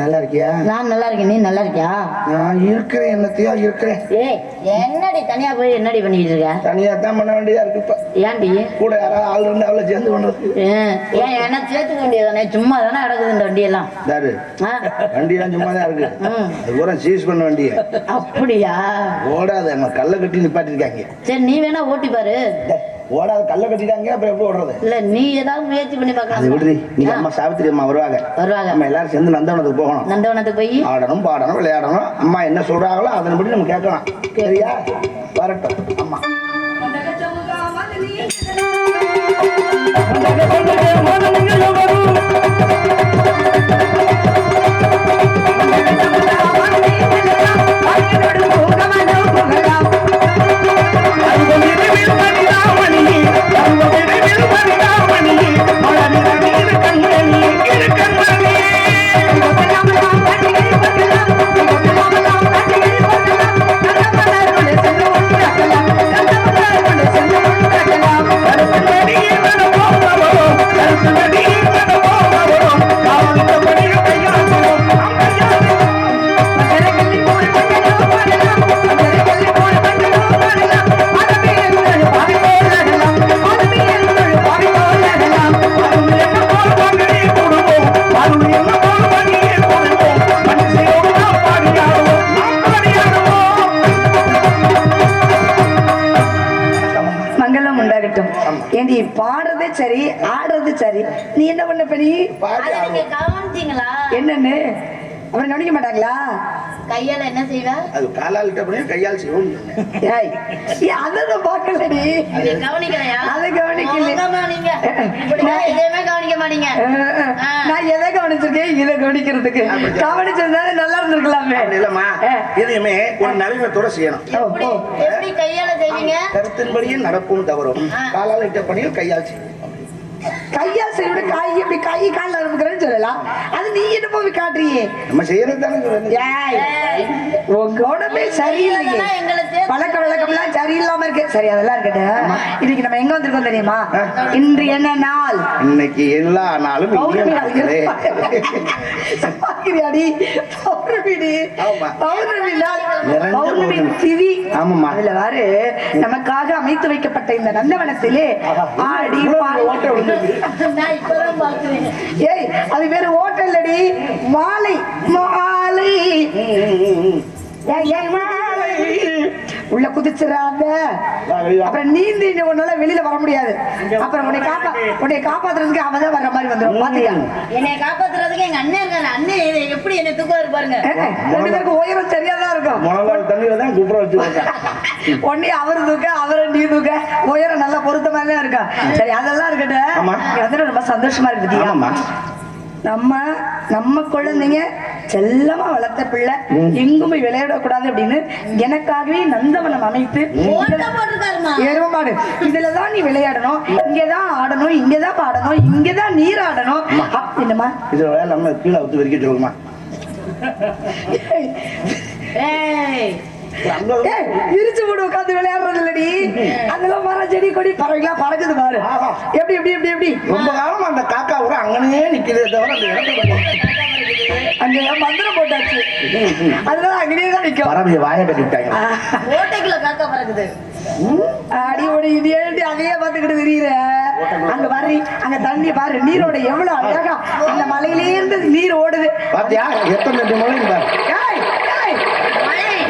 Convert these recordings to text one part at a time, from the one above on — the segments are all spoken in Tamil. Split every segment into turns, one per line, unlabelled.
நல்லா இருக்கியா
நான் நல்லா இருக்கேன் நீ நல்லா இருக்கியா
நான் இருக்கிறேன் என்னத்தையோ இருக்கிறேன்.
ஏய் என்னடி தனியா போய் என்னடி பண்ணிட்டு இருக்க?
தனியா தான் பண்ண வேண்டியதா இருக்கு இப்ப.
ஏன்டி?
கூட யாராவது ஆள் இருந்து அவளை சேர்ந்து பண்றது.
ஏன் என்ன சேர்த்துக்க வேண்டியதானே? சும்மா தானே கிடக்குது இந்த வண்டியெல்லாம்.
யாரு
ஆ?
வண்டியெல்லாம் சும்மா தான் இருக்கு. அது பூரா சீஸ் பண்ண வண்டிய.
அப்படியா?
ஓடாத நம்ம கல்லை கட்டி நிப்பாட்டிருக்காங்க.
சரி நீ வேணா ஓட்டி பாரு.
ஓடாத கல்லை கட்டிட்டாங்க அப்புறம் எப்படி ஓடுறது?
இல்ல நீ ஏதாவது முயற்சி பண்ணி
அது
பார்க்கலாம்
விடுறி நீங்க அம்மா சாவித்திரி அம்மா வருவாங்க.
வருவாங்க.
நம்ம எல்லாரும் சேர்ந்து நந்தவனத்துக்கு போகணும்.
நந்தவனத்துக்கு போய்?
ஆடணும் பாடணும் விளையாடணும். அம்மா என்ன சொல்றாங்களோ அதன்படி நம்ம கேட்கலாம். சரியா? வரட்டும் அம்மா.
Thank you. சரி நீ என்ன பண்ண
அதை
ஆடுவோம்.
கவனிச்சீங்களா?
என்னன்னு? அப்புறம் கவனிக்க மாட்டாங்களா?
கையால என்ன செய்வ?
அது காலால் கிட்ட பண்ணி கையால் செய்வோம்.
ஏய் ஏய், அதான் பார்க்கலடி.
நீங்க கவனிக்கலையா?
அதை கவனிக்கல.
கவனிங்க. எதையுமே கவனிக்க மாட்டீங்க.
நான் எதை கவனிச்சிருக்கேன்? இதை கவனிக்கிறதுக்கு. கவனிச்சிருந்தாலே நல்லா இருந்திருக்கலாமே.
இல்லம்மா. எதையுமே ஒரு நவீனத்தோட செய்யணும்.
ஓ,
எப்படி
ஓ.
எப்படி கையால செய்வீங்க?
கருத்தின்படியே நடப்பும் தவறும். காலால் இட்ட பணியில் கையால் செய்யும்
கையா செய்யணும் காய் எப்படி கை காலில் அனுப்புக்கிறேன்னு சொல்லலாம் அது நீ என்ன போய் காட்டுறியே
நம்ம செய்யறது தானே சொல்லணும்.
ஏய், உன் குணமே சரியில்லையே பழக்க வழக்கம்லாம் சரியில்லாம இருக்கு சரி அதெல்லாம் இருக்கட்டும் இன்னைக்கு நம்ம எங்க வந்திருக்கோம் தெரியுமா இன்று என்ன நாள்
இன்னைக்கு எல்லா நாளும்
பௌர்ணமி.
ஆமா.
பௌர்ணமி நாள். பௌர்ணமி
பௌர்ணமி.
திதி.
ஆமாம்மா.
அதுல வாரு நமக்காக அமைத்து வைக்கப்பட்ட இந்த நந்தவனத்திலே ஆடி பாடி.
நான் இப்பதான் பாக்குறேன்
ஏய் அது வேற ஓட்டல்லடி மாலை மாலை. மாலை. உள்ள குதிச்சிடாத. அப்புறம் நீந்தி நீ உன்னால வெளியில வர முடியாது. அப்புறம் உன்னை காப்பா உன்னை காப்பாத்துறதுக்கு அவன் தான் வர்ற மாதிரி வந்துடும். பாத்துக்க.
என்னை காப்பாத்துறதுக்கு எங்க அண்ணன் இருக்காரு. அண்ணன் எப்படி என்னை தூக்குவாரு பாருங்க.
ரெண்டு பேருக்கும் உயரம் சரியா தான் இருக்கும்
தண்ணியில தான் குப்புற வச்சிருக்கேன்.
ஒன்னே அவர் தூக்க அவரை நீ தூக்க. உயரம் நல்லா பொருத்தமா தான் இருக்கா? சரி அதெல்லாம் இருக்கட்டும். ரொம்ப சந்தோஷமா இருக்கு நம்ம நம்ம குழந்தைங்க செல்லமா வளர்த்த பிள்ளை. எங்கும் போய் விளையாடக்கூடாது அப்படின்னு எனக்காகவே நந்தவனம் அமைத்து எருமாடு இதுலதான் நீ விளையாடணும். இங்கதான் ஆடணும் இங்கதான் பாடணும் இங்கதான் நீராடணும் அப்~ என்னம்மா?
இது வேலை நம்ம கீழே ஊத்து வரைக்கும் சொல்லுமா
ஏய்,
விரிச்சு போட்டு உட்காந்து விளையாடுறது இல்லடி அதெல்லாம் மரம் செடி கொடி பறவைலாம் பறக்குது பாரு. எப்படி எப்படி எப்படி எப்படி?
ரொம்ப காலமா அந்த காக்கா கூட அங்கனே நிக்குதே தவிர அந்த இடத்துல
அங்க மந்திரம் போட்டாச்சு. அதனால அங்கேயே தான் நிக்கும்.
பறவையை வாயை கட்டி விட்டாங்க.
ஆ,
ஓட்டைக்குள்ள காக்கா பறக்குது.
அடி ஓடி இது ஏண்டி அதையே பார்த்துக்கிட்டு விரியுற? அங்க பாரு அங்க தண்ணி பாரு. நீரோட எவ்வளவு அழகா அந்த மலையிலே இருந்து நீர் ஓடுது.
பாத்தியா? எத்தனை மலை பாரு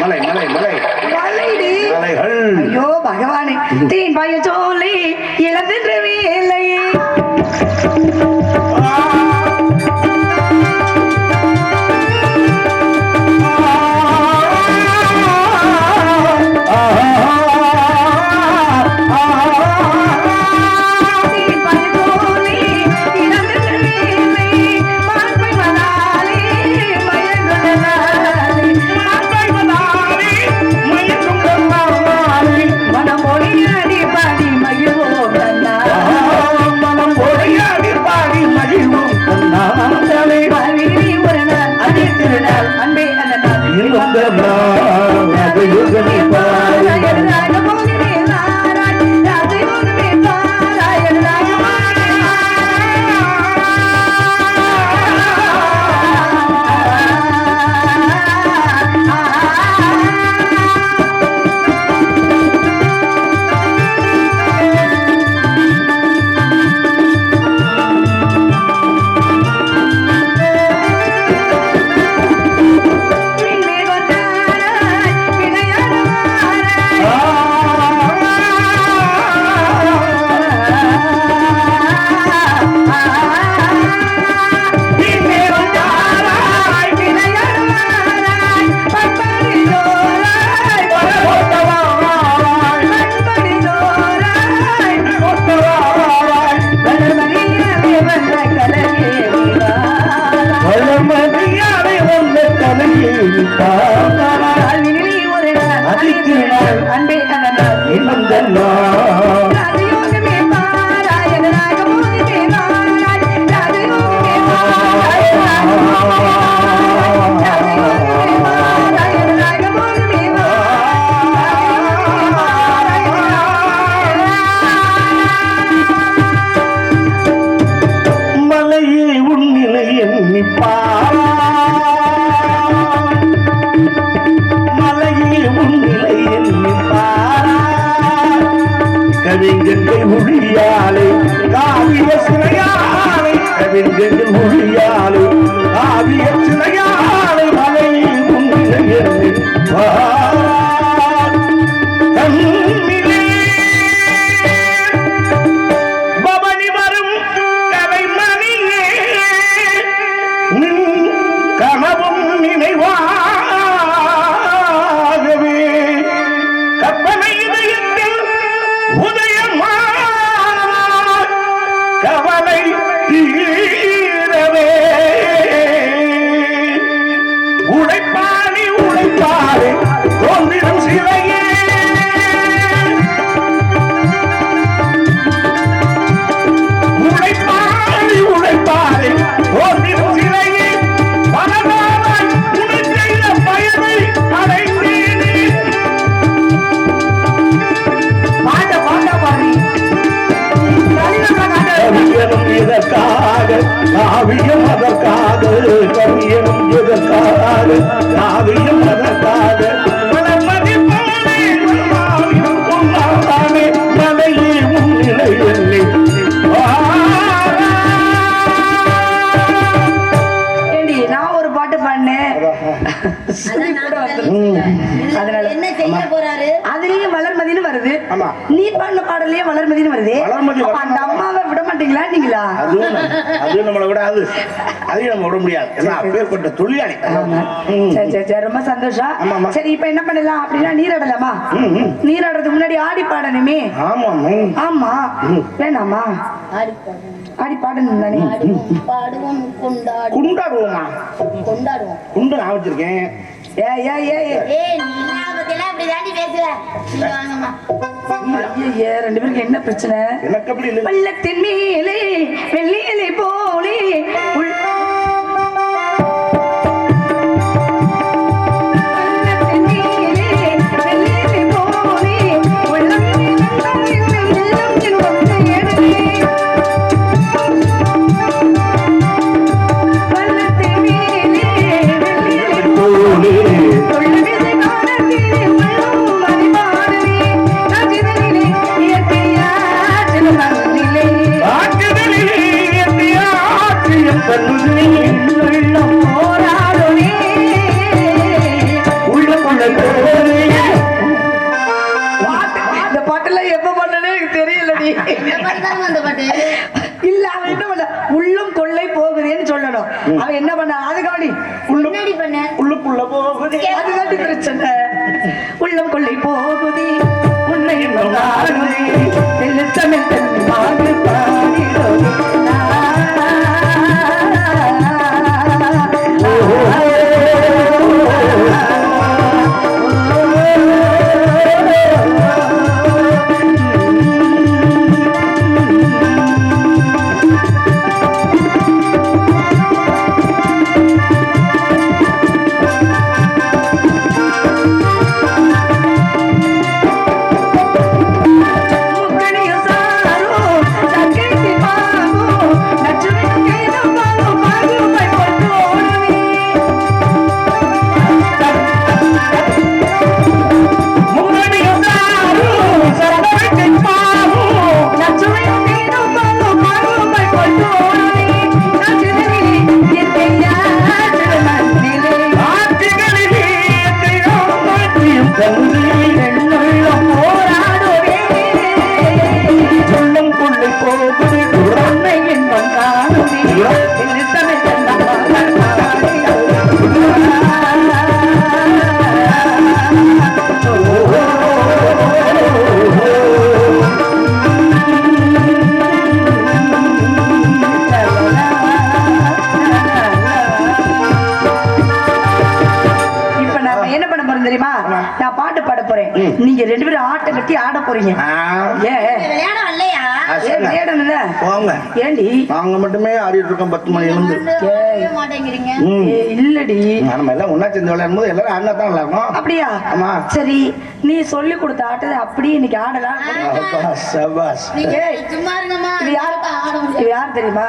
மலை மலை மலை
மலைடி
மலைகள்
ஐயோ பகவானே தேன் பாய சோலை இழந்துன்ற நீ பாடின பாடலே வளர்மதினு வருது. அந்த அம்மாவை விட மாட்டீங்களா நீங்களா?
அதுவும் நம்மளை விடாது அதையும் நம்ம விட முடியாது. அப்பேற்பட்ட தொழிலாளி.
சரி சரி சரி. ரொம்ப சந்தோஷம். சரி இப்ப என்ன பண்ணலாம் அப்படின்னா நீராடலாமா நீராடுறதுக்கு முன்னாடி ஆடி பாடணுமே.
ஆமா
ஆமா. வேணாமா?
ஆடி
பாடணும். தானே?
பாடுவோம் கொண்டாடுவோமா.
கொண்டாடுவோம்? கொண்டு நான் வச்சிருக்கேன்.
ஏ ஏ ஏ ஏ
நீ அப்படிதான் பேசுற
ஐயே ரெண்டு பேருக்கு என்ன பிரச்சனை?
எனக்கு அப்படி இல்லை.
பள்ளத்தின் மேலே வெள்ளியலை போலே உள் போறீங்க
ஆ,
ஏ
விளையாட வரலையா
ஆ,
ஏ
சரிங்க.
விளையாடணும்ல?
போங்க.
ஏண்டி?
நாங்க மட்டுமே ஆடிட்டு இருக்கோம் பத்து மணி இருந்து.
இல்லடி.
நம்ம எல்லாம் ஒண்ணா சேர்ந்து விளையாடும் போது எல்லாரும் ஆடினா தான் விளையாடணும்.
அப்படியா?
ஆமா.
சரி. நீ சொல்லி கொடுத்த ஆட்டத்தை அப்படியே இன்னைக்கு ஆடலாம். இது யாரு தெரியுமா.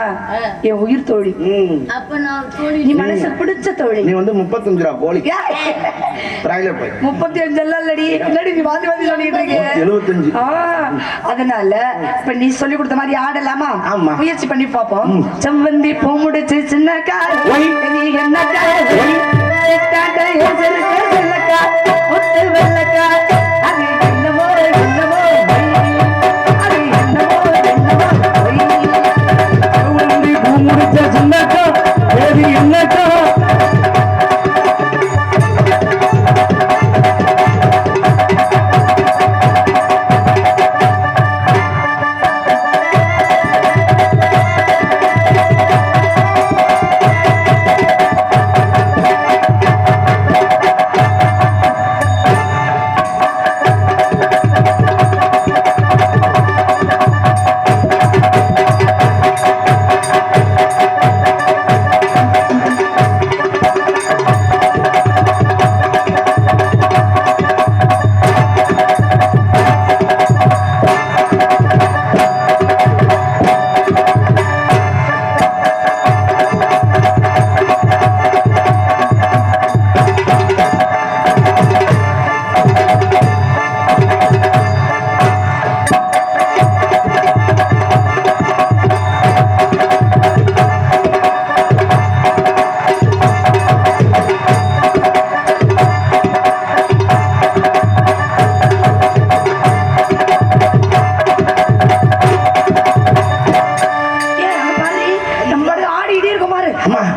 என் உயிர் தோழி.
ம்.
அப்ப நான் தோழி.
நீ மனசு பிடிச்ச தோழி.
நீ வந்து முப்பத்தஞ்சு ரூபா கோழி
முப்பத்தி அஞ்சு எல்லாம் இல்லடி. இல்லடி நீ வாந்தி வாந்தி சொல்லிட்டு இருக்க? அதனால இப்ப நீ சொல்லி கொடுத்த மாதிரி ஆடலாமா?
ஆமா.
முயற்சி பண்ணி பாப்போம். செவ்வந்தி பூ முடிச்சு சின்ன கார் என்ன கார் முத்து வெள்ளக்கா அது என்னமோ என்னமோ அது என்னமோ என்னமோ
சின்னக்கா என்னக்கா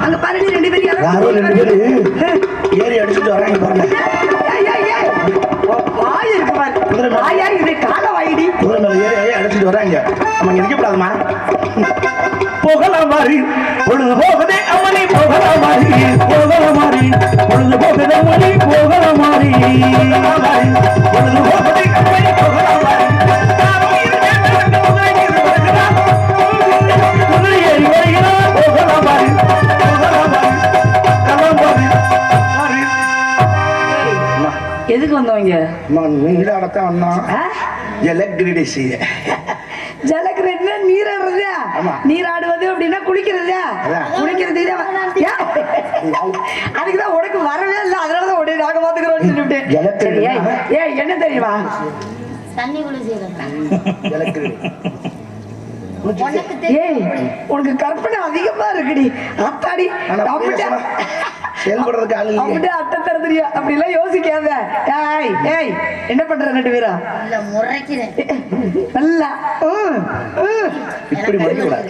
அங்க பாருடி, ரெண்டு பேரும் யாரோ
யாரோ ரெண்டு பேரு ஏறி அடிச்சுட்டு வராங்க பாருங்க.
வாய் இருக்கு பாரு.
குதிரை மேல.
வாயா இது, கால வாயிடி.
குதிரை மேல ஏறி ஏறி அடிச்சுட்டு வராங்க. நம்ம இங்க இருக்கக்கூடாதுமா
போகலாம் மாறி பொழுது போகதே அம்மனி போகலாம் மாறி போகலாம் மாறி பொழுது போகதே அம்மனி போகலாம் மாறி. பொழுது போகதே அம்மனி போகலாம் மாறி.
எதுக்கு வந்தவங்க
அம்மா நீடாடத்தான் வந்தோம்
ஆ?
ஜலக்கிரீடை செய்ய
ஜலக்கிரட்னா நீராடுறது
ஆமா.
நீராடுவது அப்படின்னா குளிக்கிறது. குளிக்கிறது? அதுக்குதான் உனக்கு வரவே இல்லை அதனாலதான் உடனே நாங்க
ஜலக்கிரீடை.
சரி, ஏய், ஏய் என்ன தெரியுமா
தண்ணி குளி செய்யறேன்
ஜலக்கிரீடை
உனக்கு தெரியும்
ஏய் உனக்கு கற்பனை அதிகமா இருக்குடி. அத்தாடி.
செயல்படுறதுக்கு ஆள்
அப்படியே அட்டை தரதுறியா அப்படி எல்லாம் யோசிக்காத. ஏய் ஏய் என்ன பண்ற ரெண்டு பேரும்?
இல்ல முறைக்கிறேன்.
நல்லா
இப்படி முடிக்கக்கூடாது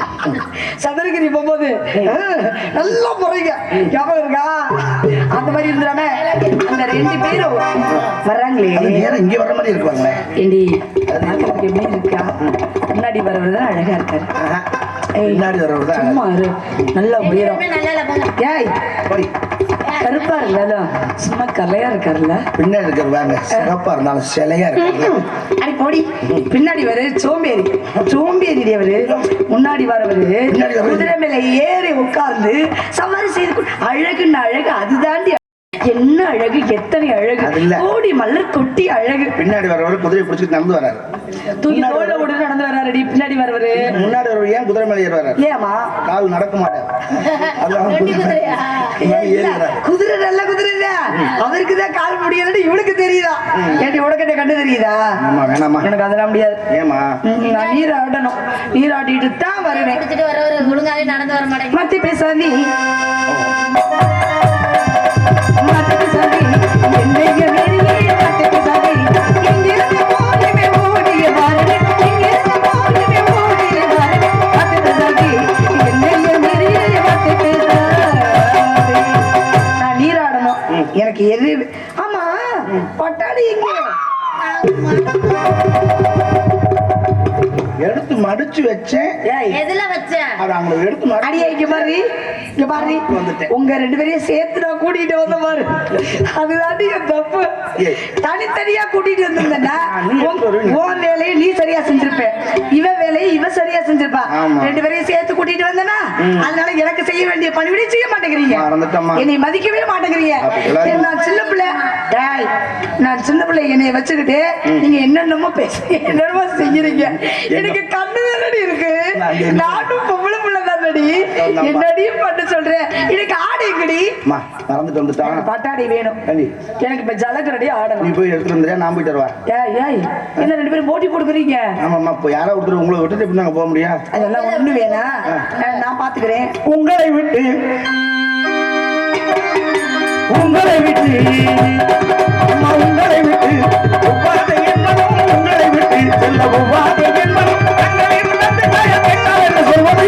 சதுரகிரி போகும்போது நல்லா முறைங்க. ஞாபகம் இருக்கா? அந்த மாதிரி இருந்துடாம அந்த ரெண்டு பேரும் வர்றாங்களே.
நேரம் இங்க வர மாதிரி இருக்குவாங்களே.
ஏண்டி எப்படி இருக்கா? முன்னாடி வரவர் தான் அழகா இருக்காரு.
பின்னாடி வரவர் தான்
சும்மா நல்ல உயரம். ஏய். கருப்பா இருந்தாலும் சும்மா கலையா இருக்காருல்ல?
பின்னாடி இருக்கிற வாங்க சிறப்பா இருந்தாலும் சிலையா இருக்கு
அடி போடி. பின்னாடி வரு சோம்பேறி சோம்பேறி அவரு முன்னாடி வரவரு. குதிரை மேல ஏறி உட்கார்ந்து சவாரி செய்து அழகுன்னு அழகு அதுதாண்டி என்ன அழகு எத்தனை அழகு. கோடி மலர் கொட்டி அழகு.
பின்னாடி வரவர் குதிரையை பிடிச்சிட்டு நடந்து வராரு.
தூக்கி தோல்ல விட்டு நடந்து வர்றாருடி பின்னாடி வரவரு.
முன்னாடி வரவர் ஏன் குதிரை மேல ஏறி வராரு
ஏமா
கால் நடக்க மாட்டார். குதிரை. வராரு
குதிரை நல்ல குதிரை இல்ல. அவருக்கு தான் கால் முடியலன்னு இவனுக்கு தெரியுதா? ஏண்டி உனக்கு கண்டு தெரியுதா?
ஆமா வேணாமா
எனக்கு அதெல்லாம் முடியாது.
ஏமா
நான் நீர் ஆடணும் நீர் ஆடிட்டு தான் வருவேன்.
குடிச்சிட்டு வரவர் ஒழுங்காவே நடந்து வர மாட்டேங்க
மத்தி பேசாதி. எனக்கு எது ஆமா பட்டாளி எங்க?
எடுத்து மடிச்சு வச்சேன்.
ஏய்
எதுல வச்ச?
அது அவங்களுக்கு எடுத்து
பாரு. இங்க பாரு. உங்க ரெண்டு பேரையும் சேர்த்து நான் கூட்டிட்டு வந்த பாரு. அதுதாண்டி என் தப்பு. தனித்தனியா கூட்டிட்டு வந்திருந்தேன்னா
நீ
உன் வேலையை நீ சரியா செஞ்சிருப்ப. இவ வேலையை இவ சரியா செஞ்சிருப்பா. ரெண்டு பேரையும் சேர்த்து கூட்டிட்டு வந்தேனா அதனால எனக்கு செய்ய வேண்டிய பணிவிடை செய்ய மாட்டேங்கிறீங்க. என்னை மதிக்கவே மாட்டேங்கிறீங்க. நான் சின்ன பிள்ளை. டேய், நான் சின்ன பிள்ளை என்னைய வச்சுக்கிட்டு நீங்க என்னென்னமோ பேசுறீங்க என்னென்னமோ செய்யறீங்க. எனக்கு கண்ணு தானடி இருக்கு.
நான் என்ன-
நானும் பொம்பளை பிள்ளை
ஆமாம்மா.
என்னடி பண்ண சொல்றேன் எனக்கு ஆடு எங்கடி
அம்மா மறந்துட்டு வந்துட்டான்
பட்டாடி வேணும் எனக்கு இப்ப ஜலக்கரடி
நீ
ஆடணும்
போய் எடுத்துட்டு வந்துறியா நான் போயிட்டு வருவா
ஏய் ஏய் என்ன ரெண்டு பேரும் போட்டி போட்டுக்கிறீங்க
ஆமாம்மா இப்போ யாரோ ஒருத்தர் உங்களை விட்டுட்டு எப்படி நாங்கள் போக முடியும்
அதெல்லாம் ஒண்ணு அஹ், நான் பாத்துக்கிறேன்
உங்களை விட்டு உங்களை விட்டு அம்மா உங்களை விட்டு உங்களை விட்டு செல்ல ஒவ்வாத தங்களின் என்ன சொல்வது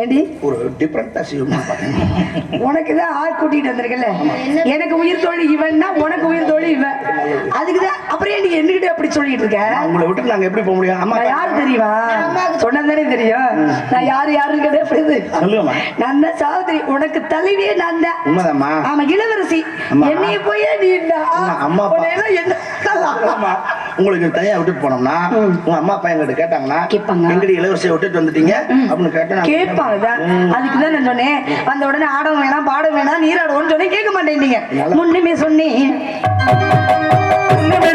ஏண்டி?
ஒரு டிஃப்ரெண்ட்டாக செய்யணுமா
உனக்கு தான் ஆள் கூட்டிட்டு வந்திருக்கல எனக்கு உயிர் தோழி இவன்னா உனக்கு உயிர் தோழி இவன் அதுக்குதான் அப்புறம் ஏன் நீ என்கிட்ட அப்படி சொல்லிட்டு இருக்க?
உங்களை விட்டு நாங்கள் எப்படி போக முடியும்? அம்மா
யாரு தெரியுமா? சொன்னதானே தெரியும். நான் யாரு அப்படி தெரியும்.
சொல்லுங்கம்மா.
நான் தான் சாவித்திரி. உனக்கு தலைவியே நான் தான்.
உண்மைதாம்மா.
ஆமா இளவரசி. என்னைய போய் நீ
அம்மா, அம்மா, அப்பா.
உன்னையெல்லாம் என்ன.
உங்களுக்கு தனியா விட்டுட்டு போனோம்னா உங்க அம்மா அப்பா எங்கிட்ட கேட்டாங்கன்னா
கேட்பாங்க.
எங்கடி இளவரசியை விட்டுட்டு வந்துட்டீங்க அப்படின்னு கேட்டா நான்
கேட்பாங்கதான் அதுக்கு தான் நான் சொன்னேன். வந்த உடனே ஆடவும் வேணாம் பாடவும் வேணாம் நீராடவும் சொன்னேன். கேட்க
நல்லா-
முன்னுமே சொன்னேன்.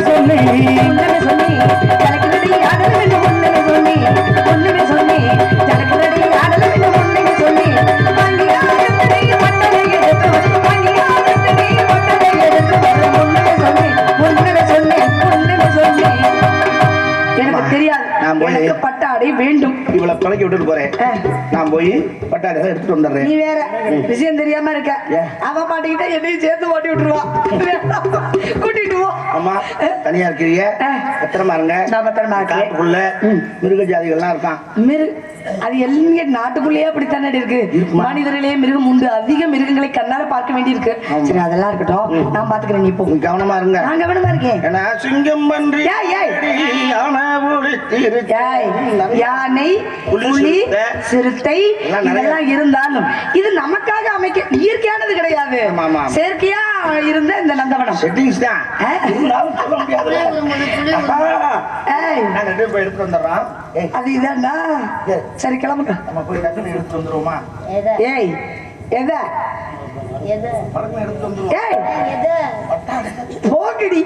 சொன்னேன். சொன்னேன். சொன்னேன்.
போய்
பட்டாடை
எடுத்துட்டு வந்துடுறேன்.
நீ வேற விஷயம் தெரியாம இருக்க? அவ மாட்டிக்கிட்ட என்னையும் சேர்த்து மாட்டி விட்டுருவா. கூட்டிட்டு போ.
அம்மா தனியா இருக்கிறீங்க. பத்திரமா இருங்க.
பத்திரமா இருக்கேன்.
காட்டுக்குள்ள மிருக ஜாதிகள்லாம் இருக்கான்.
மிரு அது எங்க நாட்டுக்குள்ளேயே அப்படித்தானே இருக்கு? மனிதர்களே மிருகம் உண்டு. அதிக மிருகங்களை கண்ணால பார்க்க வேண்டியிருக்கு. சரி அதெல்லாம் இருக்கட்டும். நான் பாத்துக்கிறேன் நீ போ.
நீ கவனமா இருங்க.
நான் கவனமா இருக்கேன்.
சிங்கம் பன்றி
ஏய், ஏய்.
யானை புலி, சிறுத்தை.
இதெல்லாம் இருந்தாலும் இது நமக்காக அமைக்க இயற்கையானது கிடையாது. செயற்கையா இருந்த இந்த நந்தவனம்.
செட்டிங்ஸ் தான்.
அது இதாண்டா. சரி கிளம்புங்க.
நம்ம போய் டக்குன்னு எடுத்துட்டு வந்துருவோமா?
ஏய் எத?
வந்துருவோம்.
ஏய்
எதை?
போகடி